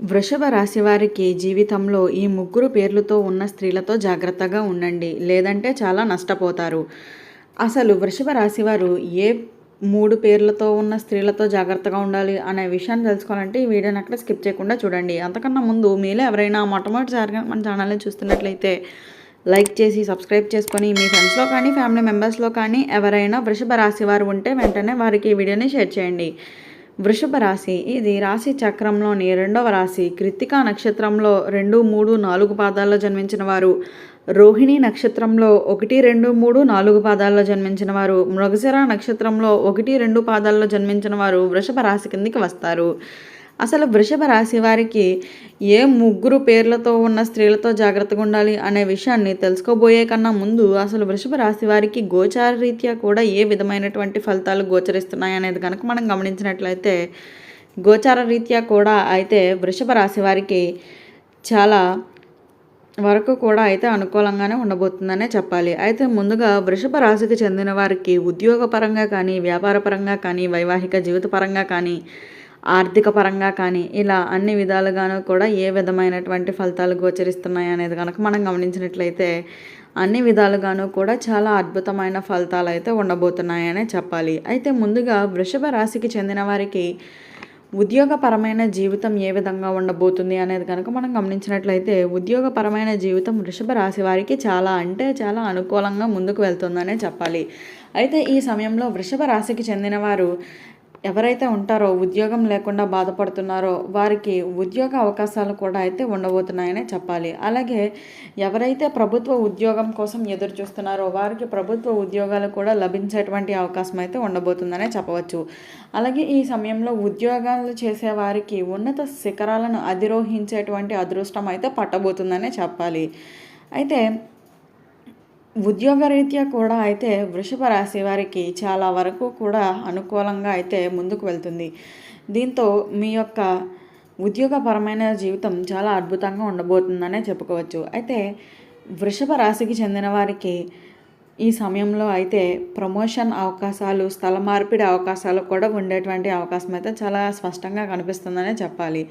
వృషభ రాశివారికి జీవితంలో ఈ ముగ్గురు పేర్లతో ఉన్న స్త్రీలతో జాగ్రత్తగా ఉండండి. లేదంటే చాలా నష్టపోతారు. అసలు వృషభ రాశివారు ఏ మూడు పేర్లతో ఉన్న స్త్రీలతో జాగ్రత్తగా ఉండాలి అనే విషయాన్ని తెలుసుకోవాలంటే ఈ వీడియోని అక్కడ స్కిప్ చేయకుండా చూడండి. అంతకన్నా ముందు మీలో ఎవరైనా మొట్టమొదటిసారిగా మన ఛానల్ని చూస్తున్నట్లయితే లైక్ చేసి సబ్స్క్రైబ్ చేసుకొని మీ ఫ్రెండ్స్లో కానీ ఫ్యామిలీ మెంబర్స్లో కానీ ఎవరైనా వృషభ రాశి వారు ఉంటే వెంటనే వారికి ఈ వీడియోని షేర్ చేయండి. వృషభ రాశి. ఇది రాశి చక్రంలోని రెండవ రాశి. కృత్తికా నక్షత్రంలో రెండు మూడు నాలుగు పాదాల్లో జన్మించిన వారు. రోహిణి నక్షత్రంలో ఒకటి రెండు మూడు నాలుగు పాదాల్లో జన్మించిన వారు. మృగశిర నక్షత్రంలో ఒకటి రెండు పాదాల్లో జన్మించిన వారు వృషభ రాశి కిందికి వస్తారు. అసలు వృషభ రాశి వారికి ఏ ముగ్గురు పేర్లతో ఉన్న స్త్రీలతో జాగ్రత్తగా ఉండాలి అనే విషయాన్ని తెలుసుకోబోయే కన్నా ముందు అసలు వృషభ రాశి వారికి గోచార రీత్యా కూడా ఏ విధమైనటువంటి ఫలితాలు గోచరిస్తున్నాయి అనేది కనుక మనం గమనించినట్లయితే గోచార రీత్యా కూడా అయితే వృషభ రాశి వారికి చాలా వరకు కూడా అయితే అనుకూలంగానే ఉండబోతుందనే చెప్పాలి. అయితే ముందుగా వృషభ రాశికి చెందిన వారికి ఉద్యోగపరంగా కానీ వ్యాపారపరంగా కానీ వైవాహిక జీవిత పరంగా కానీ ఆర్థిక పరంగా కానీ ఇలా అన్ని విధాలుగాను కూడా ఏ విధమైనటువంటి ఫలితాలు గోచరిస్తున్నాయి అనేది కనుక మనం గమనించినట్లయితే అన్ని విధాలుగాను కూడా చాలా అద్భుతమైన ఫలితాలు అయితే ఉండబోతున్నాయనే చెప్పాలి. అయితే ముందుగా వృషభ రాశికి చెందిన వారికి ఉద్యోగపరమైన జీవితం ఏ విధంగా ఉండబోతుంది అనేది కనుక మనం గమనించినట్లయితే ఉద్యోగపరమైన జీవితం వృషభ రాశి వారికి చాలా అంటే చాలా అనుకూలంగా ముందుకు వెళ్తుందనే చెప్పాలి. అయితే ఈ సమయంలో వృషభ రాశికి చెందిన వారు ఎవరైతే ఉంటారో ఉద్యోగం లేకుండా బాధపడుతున్నారో వారికి ఉద్యోగ అవకాశాలు కూడా అయితే ఉండబోతున్నాయనే చెప్పాలి. అలాగే ఎవరైతే ప్రభుత్వ ఉద్యోగం కోసం ఎదురు చూస్తున్నారో వారికి ప్రభుత్వ ఉద్యోగాలు కూడా లభించేటువంటి అవకాశం అయితే ఉండబోతుందనే చెప్పవచ్చు. అలాగే ఈ సమయంలో ఉద్యోగాలు చేసే వారికి ఉన్నత శిఖరాలను అధిరోహించేటువంటి అదృష్టం అయితే పట్టబోతుందనే చెప్పాలి. అయితే ఉద్యోగరీత్యా కూడా అయితే వృషభ రాశి వారికి చాలా వరకు కూడా అనుకూలంగా అయితే ముందుకు వెళ్తుంది. దీంతో మీ యొక్క ఉద్యోగపరమైన జీవితం చాలా అద్భుతంగా ఉండబోతుందనే చెప్పుకోవచ్చు. అయితే వృషభ రాశికి చెందిన వారికి ఈ సమయంలో అయితే ప్రమోషన్ అవకాశాలు స్థల మార్పిడి అవకాశాలు కూడా ఉండేటువంటి అవకాశం అయితే చాలా స్పష్టంగా కనిపిస్తుందనే చెప్పాలి.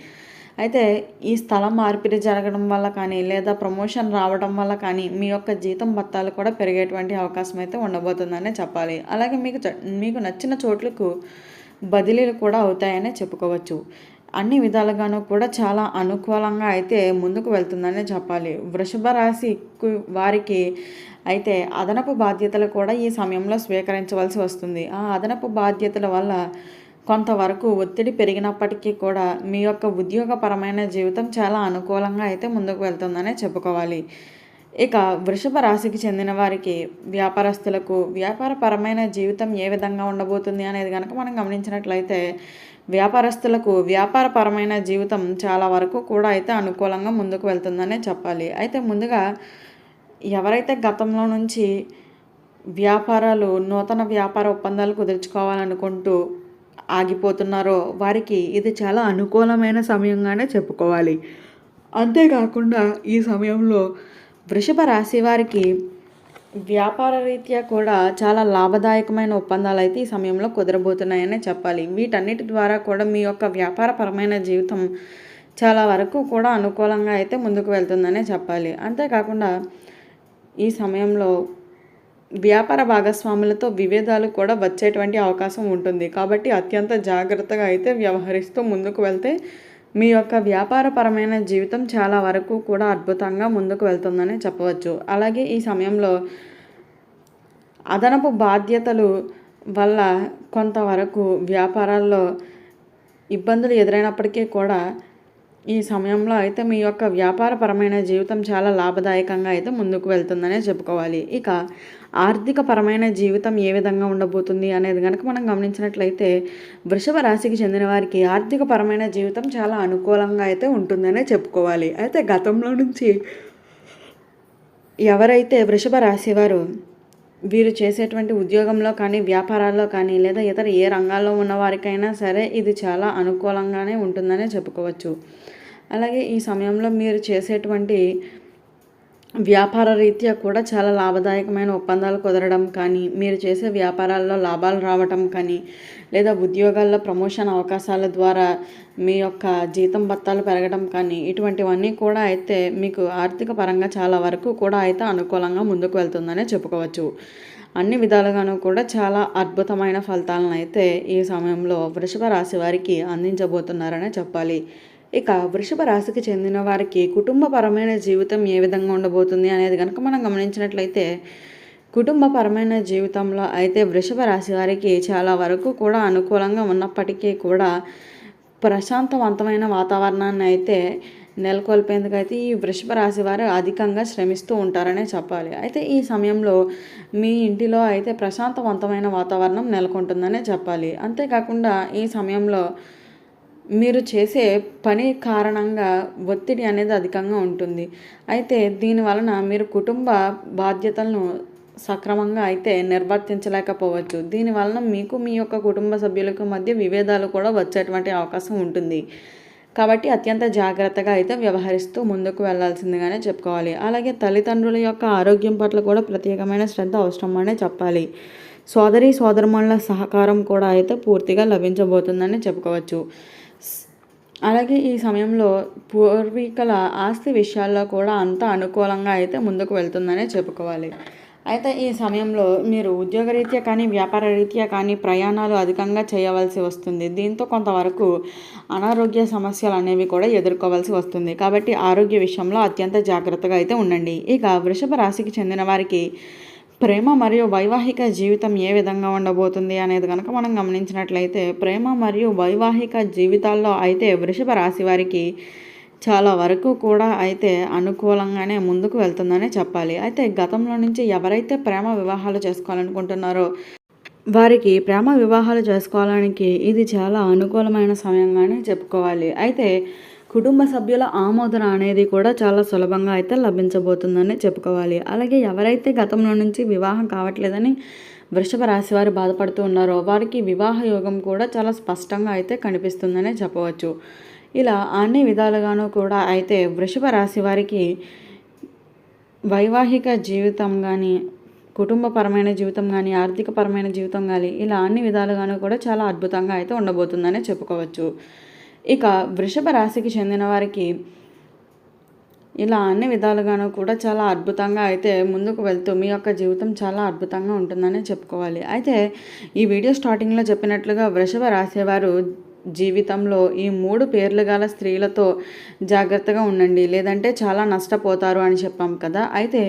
అయితే ఈ స్థలం మార్పిడి జరగడం వల్ల కానీ లేదా ప్రమోషన్ రావడం వల్ల కానీ మీ యొక్క జీతం బత్తాలు కూడా పెరిగేటువంటి అవకాశం అయితే ఉండబోతుందనే చెప్పాలి. అలాగే మీకు మీకు నచ్చిన చోట్లకు బదిలీలు కూడా అవుతాయనే చెప్పుకోవచ్చు. అన్ని విధాలుగాను కూడా చాలా అనుకూలంగా అయితే ముందుకు వెళ్తుందనే చెప్పాలి. వృషభ రాశి వారికి అయితే అదనపు బాధ్యతలు కూడా ఈ సమయంలో స్వీకరించవలసి వస్తుంది. ఆ అదనపు బాధ్యతల వల్ల కొంతవరకు ఒత్తిడి పెరిగినప్పటికీ కూడా మీ యొక్క ఉద్యోగపరమైన జీవితం చాలా అనుకూలంగా అయితే ముందుకు వెళ్తుందనే చెప్పుకోవాలి. ఇక వృషభ రాశికి చెందిన వారికి వ్యాపారస్తులకు వ్యాపారపరమైన జీవితం ఏ విధంగా ఉండబోతుంది అనేది కనుక మనం గమనించినట్లయితే వ్యాపారస్తులకు వ్యాపారపరమైన జీవితం చాలా వరకు కూడా అయితే అనుకూలంగా ముందుకు వెళ్తుందనే చెప్పాలి. అయితే ముందుగా ఎవరైతే గతంలో నుంచి వ్యాపారాలు నూతన వ్యాపార ఒప్పందాలు కుదుర్చుకోవాలనుకుంటూ ఆగిపోతున్నారో వారికి ఇది చాలా అనుకూలమైన సమయంగానే చెప్పుకోవాలి. అంతేకాకుండా ఈ సమయంలో వృషభ రాశి వారికి వ్యాపార రీత్యా కూడా చాలా లాభదాయకమైన ఒప్పందాలు అయితే ఈ సమయంలో కుదరబోతున్నాయనే చెప్పాలి. వీటన్నిటి ద్వారా కూడా మీ యొక్క వ్యాపారపరమైన జీవితం చాలా వరకు కూడా అనుకూలంగా అయితే ముందుకు వెళ్తుందనే చెప్పాలి. అంతేకాకుండా ఈ సమయంలో వ్యాపార భాగస్వాములతో విభేదాలు కూడా వచ్చేటువంటి అవకాశం ఉంటుంది. కాబట్టి అత్యంత జాగ్రత్తగా అయితే వ్యవహరిస్తూ ముందుకు వెళ్తే మీ యొక్క వ్యాపారపరమైన జీవితం చాలా వరకు కూడా అద్భుతంగా ముందుకు వెళ్తుందని చెప్పవచ్చు. అలాగే ఈ సమయంలో అదనపు బాధ్యతలు వల్ల కొంతవరకు వ్యాపారాల్లో ఇబ్బందులు ఎదురైనప్పటికీ కూడా ఈ సమయంలో అయితే మీ యొక్క వ్యాపారపరమైన జీవితం చాలా లాభదాయకంగా అయితే ముందుకు వెళ్తుందనే చెప్పుకోవాలి. ఇక ఆర్థిక పరమైన జీవితం ఏ విధంగా ఉండబోతుంది అనేది కనుక మనం గమనించినట్లయితే వృషభ రాశికి చెందిన వారికి ఆర్థిక పరమైన జీవితం చాలా అనుకూలంగా అయితే ఉంటుందనే చెప్పుకోవాలి. అయితే గతంలో నుంచి ఎవరైతే వృషభ రాశి వారు వీరు చేసేటువంటి ఉద్యోగంలో కానీ వ్యాపారాల్లో కానీ లేదా ఇతర ఏ రంగాల్లో ఉన్న వారికైనా సరే ఇది చాలా అనుకూలంగానే ఉంటుందనే చెప్పుకోవచ్చు. అలాగే ఈ సమయంలో మీరు చేసేటువంటి వ్యాపార రీత్యా కూడా చాలా లాభదాయకమైన ఒప్పందాలు కుదరడం కానీ మీరు చేసే వ్యాపారాల్లో లాభాలు రావటం కానీ లేదా ఉద్యోగాల్లో ప్రమోషన్ అవకాశాల ద్వారా మీ యొక్క జీతం బత్తాలు పెరగడం కానీ ఇటువంటివన్నీ కూడా అయితే మీకు ఆర్థిక పరంగా చాలా వరకు కూడా అయితే అనుకూలంగా ముందుకు వెళ్తుందనే చెప్పుకోవచ్చు. అన్ని విధాలుగాను కూడా చాలా అద్భుతమైన ఫలితాలను అయితే ఈ సమయంలో వృషభ రాశి వారికి అందించబోతున్నారనే చెప్పాలి. ఇక వృషభ రాశికి చెందిన వారికి కుటుంబపరమైన జీవితం ఏ విధంగా ఉండబోతుంది అనేది కనుక మనం గమనించినట్లయితే కుటుంబపరమైన జీవితంలో అయితే వృషభ రాశి వారికి చాలా వరకు కూడా అనుకూలంగా ఉన్నప్పటికీ కూడా ప్రశాంతవంతమైన వాతావరణాన్ని అయితే నెలకొల్పేందుకైతే ఈ వృషభ రాశి వారు అధికంగా శ్రమిస్తూ ఉంటారనే చెప్పాలి. అయితే ఈ సమయంలో మీ ఇంటిలో అయితే ప్రశాంతవంతమైన వాతావరణం నెలకొంటుందనే చెప్పాలి. అంతేకాకుండా ఈ సమయంలో మీరు చేసే పని కారణంగా ఒత్తిడి అనేది అధికంగా ఉంటుంది. అయితే దీని వలన మీరు కుటుంబ బాధ్యతలను సక్రమంగా అయితే నిర్వర్తించలేకపోవచ్చు. దీని వలన మీకు మీ యొక్క కుటుంబ సభ్యులకు మధ్య విభేదాలు కూడా వచ్చేటువంటి అవకాశం ఉంటుంది. కాబట్టి అత్యంత జాగ్రత్తగా అయితే వ్యవహరిస్తూ ముందుకు వెళ్ళాల్సిందిగానే చెప్పుకోవాలి. అలాగే తల్లిదండ్రుల యొక్క ఆరోగ్యం పట్ల కూడా ప్రత్యేకమైన శ్రద్ధ అవసరం చెప్పాలి. సోదరి సోదరుమణుల సహకారం కూడా అయితే పూర్తిగా లభించబోతుందని చెప్పుకోవచ్చు. అలాగే ఈ సమయంలో పూర్వీకుల ఆస్తి విషయాల్లో కూడా అంత అనుకూలంగా అయితే ముందుకు వెళ్తుందనే చెప్పుకోవాలి. అయితే ఈ సమయంలో మీరు ఉద్యోగరీత్యా కానీ వ్యాపార రీత్యా కానీ ప్రయాణాలు అధికంగా చేయవలసి వస్తుంది. దీంతో కొంతవరకు అనారోగ్య సమస్యలు అనేవి కూడా ఎదుర్కోవాల్సి వస్తుంది. కాబట్టి ఆరోగ్య విషయంలో అత్యంత జాగ్రత్తగా అయితే ఉండండి. ఇక వృషభ రాశికి చెందిన వారికి ప్రేమ మరియు వైవాహిక జీవితం ఏ విధంగా ఉండబోతుంది అనేది కనుక మనం గమనించినట్లయితే ప్రేమ మరియు వైవాహిక జీవితాల్లో అయితే వృషభ రాశి వారికి చాలా వరకు కూడా అయితే అనుకూలంగానే ముందుకు వెళ్తుందనే చెప్పాలి. అయితే గతంలో నుంచి ఎవరైతే ప్రేమ వివాహాలు చేసుకోవాలనుకుంటున్నారో వారికి ప్రేమ వివాహాలు చేసుకోవడానికి ఇది చాలా అనుకూలమైన సమయంగానే చెప్పుకోవాలి. అయితే కుటుంబ సభ్యుల ఆమోదన అనేది కూడా చాలా సులభంగా అయితే లభించబోతుందని చెప్పుకోవాలి. అలాగే ఎవరైతే గతంలో నుంచి వివాహం కావట్లేదని వృషభ రాశి వారు బాధపడుతూ ఉన్నారో వారికి వివాహ యోగం కూడా చాలా స్పష్టంగా అయితే కనిపిస్తుందనే చెప్పవచ్చు. ఇలా అన్ని విధాలుగానూ కూడా అయితే వృషభ రాశి వారికి వైవాహిక జీవితం కానీ కుటుంబపరమైన జీవితం కానీ ఆర్థికపరమైన జీవితం కానీ ఇలా అన్ని విధాలుగాను కూడా చాలా అద్భుతంగా అయితే ఉండబోతుందనే చెప్పుకోవచ్చు. ఇక వృషభ రాశికి చెందిన వారికి ఇలా అన్ని విధాలుగాను కూడా చాలా అద్భుతంగా అయితే ముందుకు వెళ్తూ మీ యొక్క జీవితం చాలా అద్భుతంగా ఉంటుందని చెప్పుకోవాలి. అయితే ఈ వీడియో స్టార్టింగ్లో చెప్పినట్లుగా వృషభ రాసేవారు జీవితంలో ఈ మూడు పేర్లు గల స్త్రీలతో జాగ్రత్తగా ఉండండి లేదంటే చాలా నష్టపోతారు అని చెప్పాం కదా. అయితే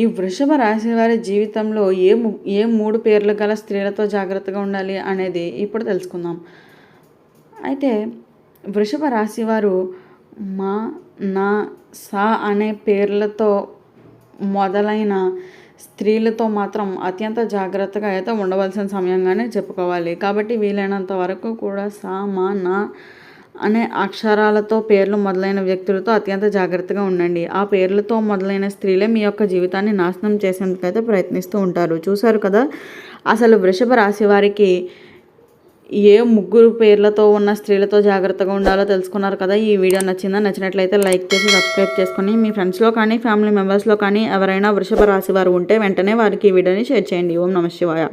ఈ వృషభ రాశి వారి జీవితంలో ఏ ఏ మూడు పేర్లు గల స్త్రీలతో జాగ్రత్తగా ఉండాలి అనేది ఇప్పుడు తెలుసుకుందాం. అయితే వృషభ రాశి వారు మా నా సా అనే పేర్లతో మొదలైన స్త్రీలతో మాత్రం అత్యంత జాగ్రత్తగా అయితే ఉండవలసిన సమయంగానే చెప్పుకోవాలి. కాబట్టి వీలైనంత వరకు కూడా సా మా నా అనే అక్షరాలతో పేర్లు మొదలైన వ్యక్తులతో అత్యంత జాగ్రత్తగా ఉండండి. ఆ పేర్లతో మొదలైన స్త్రీలే మీ యొక్క జీవితాన్ని నాశనం చేసేందుకైతే ప్రయత్నిస్తూ ఉంటారు. చూశారు కదా? అసలు వృషభ రాశి వారికి ఏ ముగ్గురు పేర్లతో ఉన్న స్త్రీలతో జాగ్రత్తగా ఉండాలో తెలుసుకున్నారు కదా. ఈ వీడియో నచ్చిందా? నచ్చినట్లయితే లైక్ చేసి సబ్స్క్రైబ్ చేసుకొని మీ ఫ్రెండ్స్లో కానీ ఫ్యామిలీ మెంబర్స్లో కానీ ఎవరైనా వృషభ రాశి వారు ఉంటే వెంటనే వారికి ఈ వీడియోని షేర్ చేయండి. ఓం నమ శివాయ.